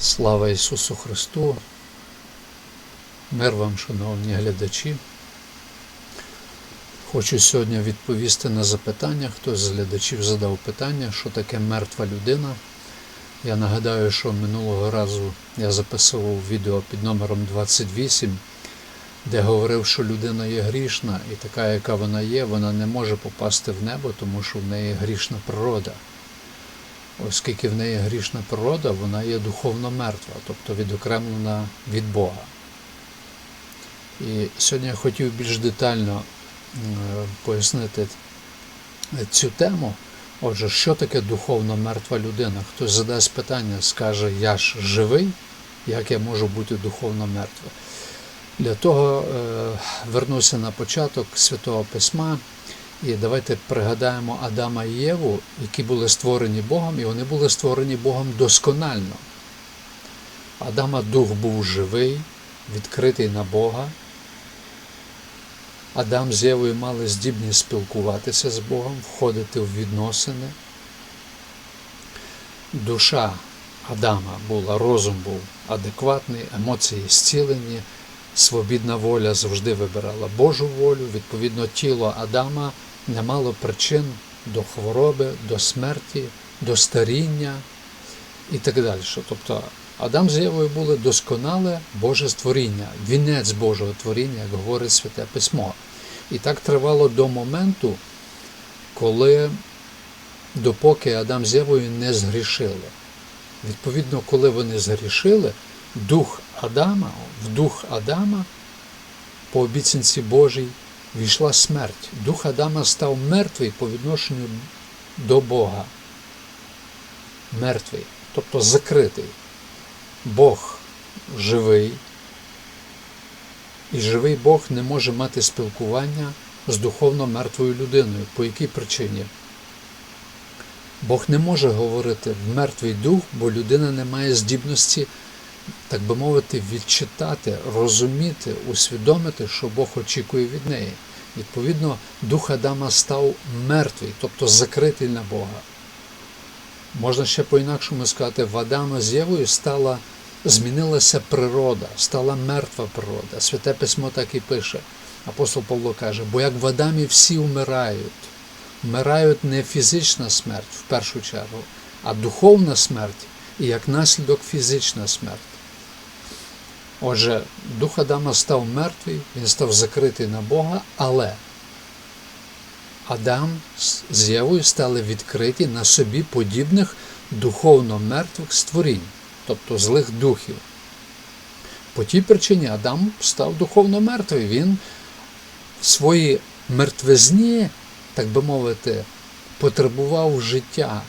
Слава Ісусу Христу! Мир вам, шановні глядачі. Хочу сьогодні відповісти на запитання. Хтось з глядачів задав питання, що таке мертва людина. Я нагадаю, що минулого разу я записував відео під номером 28, де говорив, що людина є грішна, і така, яка вона є, вона не може попасти в небо, тому що в неї грішна природа. Оскільки в неї грішна природа, вона є духовно мертва, тобто відокремлена від Бога. І сьогодні я хотів більш детально пояснити цю тему. Отже, що таке духовно мертва людина? Хтось задасть питання, скаже, я ж живий, як я можу бути духовно мертвим? Для того е, вернуся на початок Святого Письма. І давайте пригадаємо Адама і Єву, які були створені Богом, і вони були створені Богом досконально. Адама дух був живий, відкритий на Бога. Адам з Євою мали здібність спілкуватися з Богом, входити в відносини. Душа Адама була, розум був адекватний, емоції зцілені, свобідна воля завжди вибирала Божу волю, відповідно, тіло Адама не мало причин до хвороби, до смерті, до старіння і так далі. Тобто Адам з Євою були досконале Боже створіння, вінець Божого творіння, як говорить Святе Письмо. І так тривало до моменту, коли, допоки Адам з Євою не згрішили. Відповідно, коли вони згрішили, дух Адама, в дух Адама, по обіцянці Божій, війшла смерть. Дух Адама став мертвий по відношенню до Бога. Мертвий, тобто закритий. Бог живий. І живий Бог не може мати спілкування з духовно мертвою людиною. По якій причині? Бог не може говорити в мертвий дух, бо людина не має здібності, так би мовити, відчитати, розуміти, усвідомити, що Бог очікує від неї. Відповідно, дух Адама став мертвий, тобто закритий на Бога. Можна ще по-інакшому сказати, в Адама з Євою стала, змінилася природа, стала мертва природа. Святе письмо так і пише. Апостол Павло каже, бо як в Адамі всі вмирають, вмирають не фізична смерть в першу чергу, а духовна смерть і як наслідок фізична смерть. Отже, дух Адама став мертвий, він став закритий на Бога, але Адам з Євою стали відкриті на собі подібних духовно мертвих створінь, тобто злих духів. По тій причині Адам став духовно мертвий. Він в своїй мертвизні, так би мовити, потребував життя,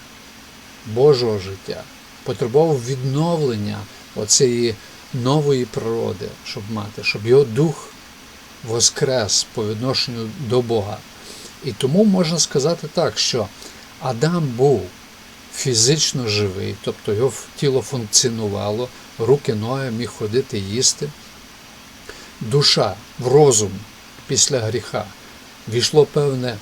Божого життя, потребував відновлення оцієї нової природи, щоб мати, щоб його дух воскрес по відношенню до Бога. І тому можна сказати так, що Адам був фізично живий, тобто його тіло функціонувало, руки, ноги міг ходити, їсти. Душа в розум після гріха війшло певне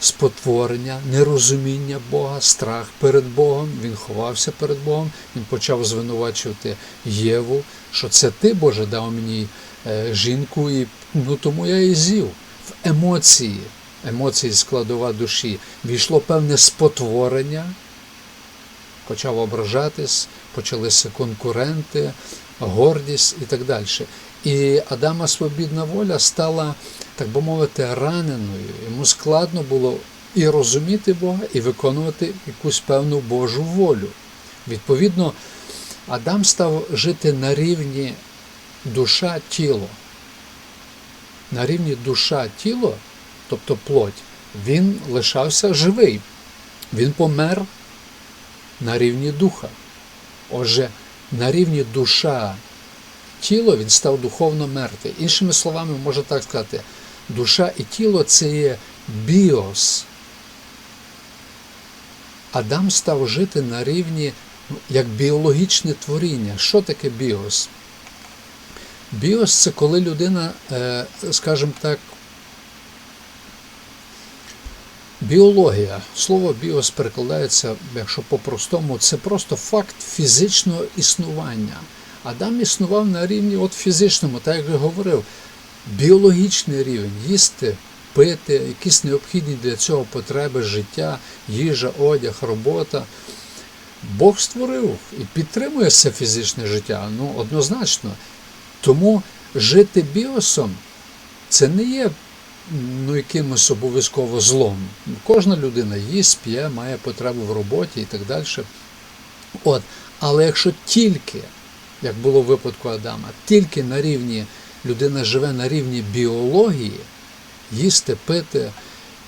спотворення, нерозуміння Бога, страх перед Богом, він ховався перед Богом, він почав звинувачувати Єву, що це ти, Боже, дав мені е, жінку, і ну тому я і з'їв. В емоції, емоції складова душі, війшло певне спотворення, почав ображатись, почалися конкуренти, гордість і так далі. І Адама свобідна воля стала, так би мовити, раненою. Йому складно було і розуміти Бога, і виконувати якусь певну Божу волю. Відповідно, Адам став жити на рівні душа-тіло. На рівні душа-тіло, тобто плоть, він лишався живий. Він помер на рівні духа. Отже, на рівні душа тіло він став духовно мертвий. Іншими словами, можна так сказати, душа і тіло це є біос. Адам став жити на рівні ну, як біологічне творіння. Що таке біос? Біос це коли людина, е, скажімо так, Біологія. Слово біос перекладається, якщо по-простому, це просто факт фізичного існування. Адам існував на рівні от фізичному, так як я говорив, біологічний рівень їсти, пити, якісь необхідні для цього потреби життя, їжа, одяг, робота. Бог створив і підтримує це фізичне життя, ну однозначно. Тому жити біосом це не є ну, якимось обов'язково злом. Кожна людина їсть, п'є, має потребу в роботі і так далі. От. Але якщо тільки, як було в випадку Адама, тільки на рівні людина живе на рівні біології, їсти, пити,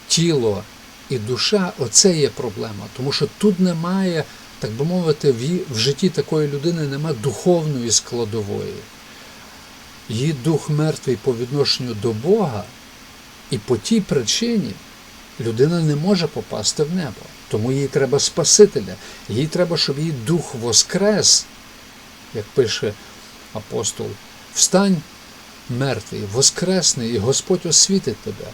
тіло і душа, оце є проблема. Тому що тут немає, так би мовити, в житті такої людини немає духовної складової. Її дух мертвий по відношенню до Бога, і по тій причині людина не може попасти в небо. Тому їй треба Спасителя. Їй треба, щоб її дух воскрес, як пише апостол, встань мертвий, воскресний, і Господь освітить тебе.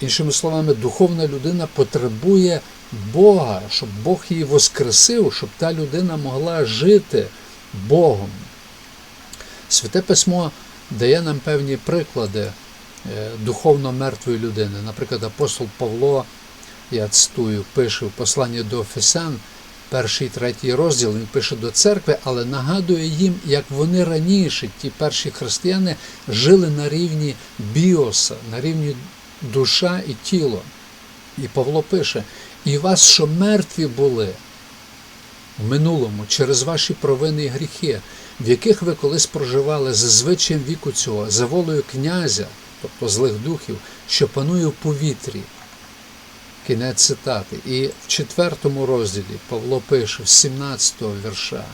Іншими словами, духовна людина потребує Бога, щоб Бог її воскресив, щоб та людина могла жити Богом. Святе письмо дає нам певні приклади е, духовно мертвої людини. Наприклад, апостол Павло, я цитую, пише в посланні до Ефесян, перший третій розділ, він пише до церкви, але нагадує їм, як вони раніше, ті перші християни, жили на рівні біоса, на рівні душа і тіло. І Павло пише: і вас, що мертві були в минулому через ваші провини і гріхи, в яких ви колись проживали за звичаєм віку цього, за волею князя, тобто злих духів, що панує в повітрі. Кінець цитати. І в четвертому розділі Павло пише, з 17-го вірша.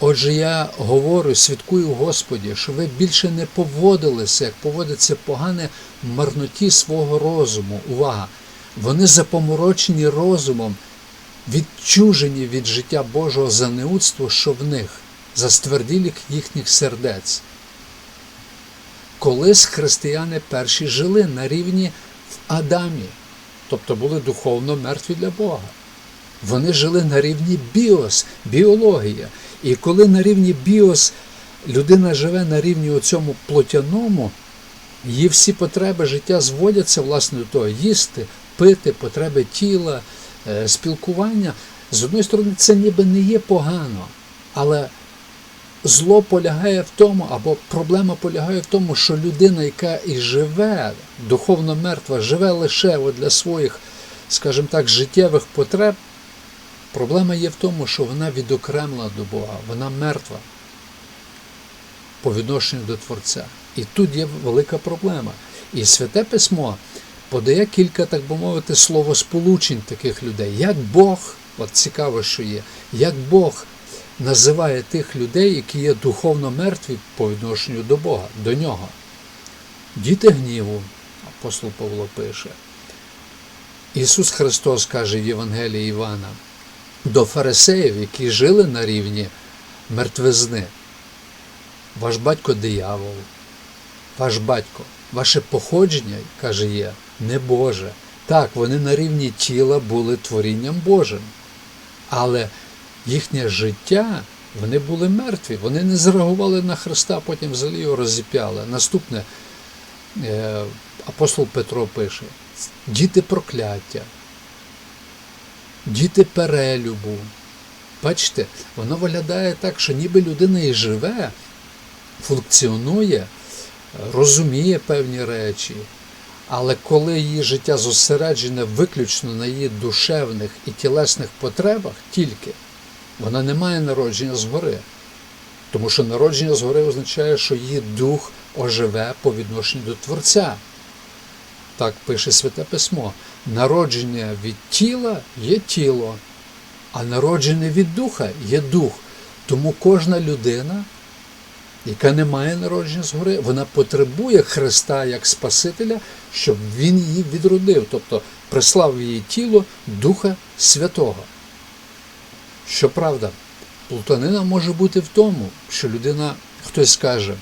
Отже, я говорю, свідкую Господі, що ви більше не поводилися, як поводиться погане в марноті свого розуму. Увага! Вони запоморочені розумом, відчужені від життя Божого за неудство, що в них, за стверділік їхніх сердець. Колись християни перші жили на рівні в Адамі, тобто були духовно мертві для Бога. Вони жили на рівні біос, біологія. І коли на рівні біос людина живе на рівні у цьому плотяному, її всі потреби життя зводяться власне до того їсти, пити, потреби тіла, е, спілкування. З одної сторони, це ніби не є погано, але зло полягає в тому, або проблема полягає в тому, що людина, яка і живе, духовно мертва, живе лише для своїх, скажімо так, життєвих потреб, проблема є в тому, що вона відокремлена до Бога, вона мертва по відношенню до Творця. І тут є велика проблема. І Святе Письмо подає кілька, так би мовити, словосполучень таких людей. Як Бог, от цікаво, що є, як Бог називає тих людей, які є духовно мертві по відношенню до Бога, до нього. Діти гніву, апостол Павло пише. Ісус Христос каже в Євангелії Івана до фарисеїв, які жили на рівні мертвизни. Ваш батько диявол, ваш батько, ваше походження, каже є, не Боже. Так, вони на рівні тіла були творінням Божим. Але їхнє життя, вони були мертві, вони не зреагували на Христа, потім взагалі його розіп'яли. Наступне е, апостол Петро пише: діти прокляття, діти перелюбу. Бачите, воно виглядає так, що ніби людина і живе, функціонує, розуміє певні речі. Але коли її життя зосереджене виключно на її душевних і тілесних потребах тільки, вона не має народження згори. Тому що народження згори означає, що її дух оживе по відношенню до Творця. Так пише Святе Письмо. Народження від тіла є тіло, а народження від духа є дух. Тому кожна людина, яка не має народження згори, вона потребує Христа як Спасителя, щоб Він її відродив, тобто прислав її тіло Духа Святого. Щоправда, плутанина може бути в тому, що людина, хтось скаже,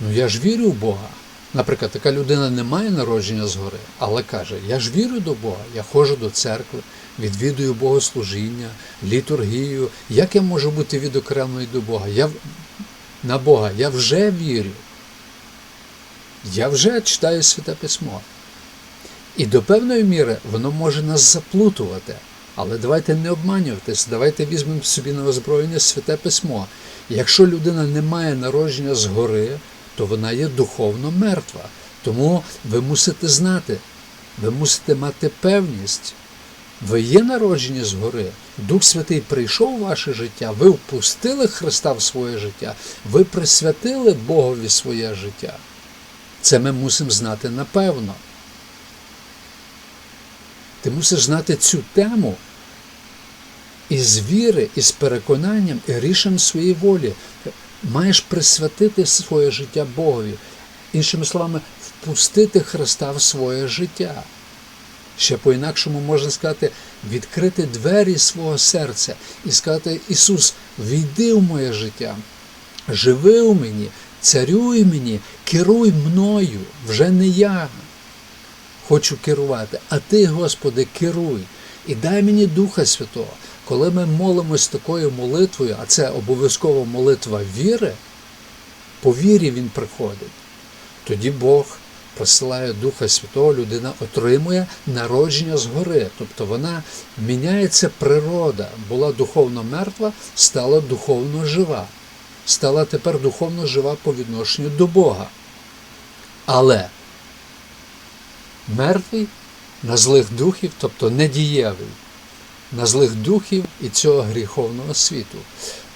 ну я ж вірю в Бога, Наприклад, така людина не має народження згори, але каже: Я ж вірю до Бога, я ходжу до церкви, відвідую богослужіння, літургію. Як я можу бути відокремлений до Бога? Я на Бога, я вже вірю. Я вже читаю Святе Письмо. І до певної міри воно може нас заплутувати. Але давайте не обманюватись, давайте візьмемо собі на озброєння Святе Письмо. Якщо людина не має народження згори, то вона є духовно мертва. Тому ви мусите знати, ви мусите мати певність. Ви є народжені згори. Дух Святий прийшов у ваше життя, ви впустили Христа в своє життя, ви присвятили Богові своє життя. Це ми мусимо знати напевно. Ти мусиш знати цю тему із віри, із переконанням і рішенням своєї волі. Маєш присвятити своє життя Богові. Іншими словами, впустити Христа в своє життя. Ще по-інакшому можна сказати, відкрити двері свого серця і сказати: Ісус, війди в моє життя, живи у мені, царюй мені, керуй мною, вже не я хочу керувати, а ти, Господи, керуй і дай мені Духа Святого. Коли ми молимось такою молитвою, а це обов'язково молитва віри, по вірі він приходить. Тоді Бог посилає Духа Святого, людина отримує народження згори. Тобто вона міняється природа, була духовно мертва, стала духовно жива. Стала тепер духовно жива по відношенню до Бога. Але мертвий на злих духів, тобто недієвий, на злих духів і цього гріховного світу.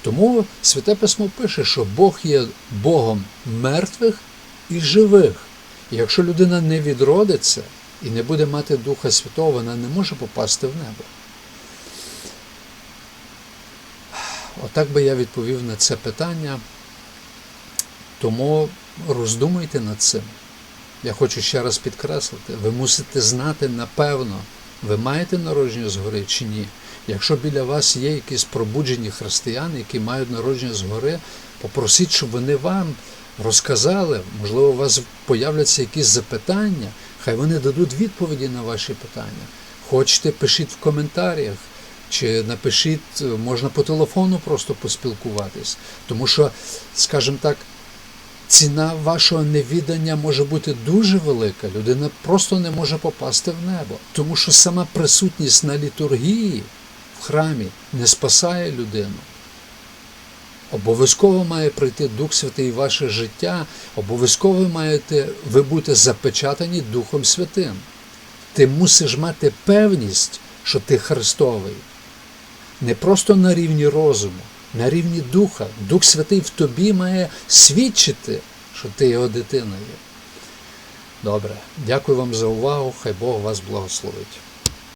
Тому Святе Письмо пише, що Бог є Богом мертвих і живих. І якщо людина не відродиться і не буде мати Духа Святого, вона не може попасти в небо. Отак би я відповів на це питання. Тому роздумуйте над цим. Я хочу ще раз підкреслити, ви мусите знати напевно, ви маєте народження згори чи ні. Якщо біля вас є якісь пробуджені християни, які мають народження згори, попросіть, щоб вони вам розказали, можливо, у вас появляться якісь запитання, хай вони дадуть відповіді на ваші питання. Хочете, пишіть в коментарях, чи напишіть, можна по телефону просто поспілкуватись. Тому що, скажімо так, ціна вашого невідання може бути дуже велика. Людина просто не може попасти в небо. Тому що сама присутність на літургії в храмі не спасає людину. Обов'язково має прийти Дух Святий в ваше життя, обов'язково маєте ви бути запечатані Духом Святим. Ти мусиш мати певність, що ти Христовий. Не просто на рівні розуму, на рівні духа. Дух Святий в тобі має свідчити, що ти його дитина є. Добре, дякую вам за увагу. Хай Бог вас благословить.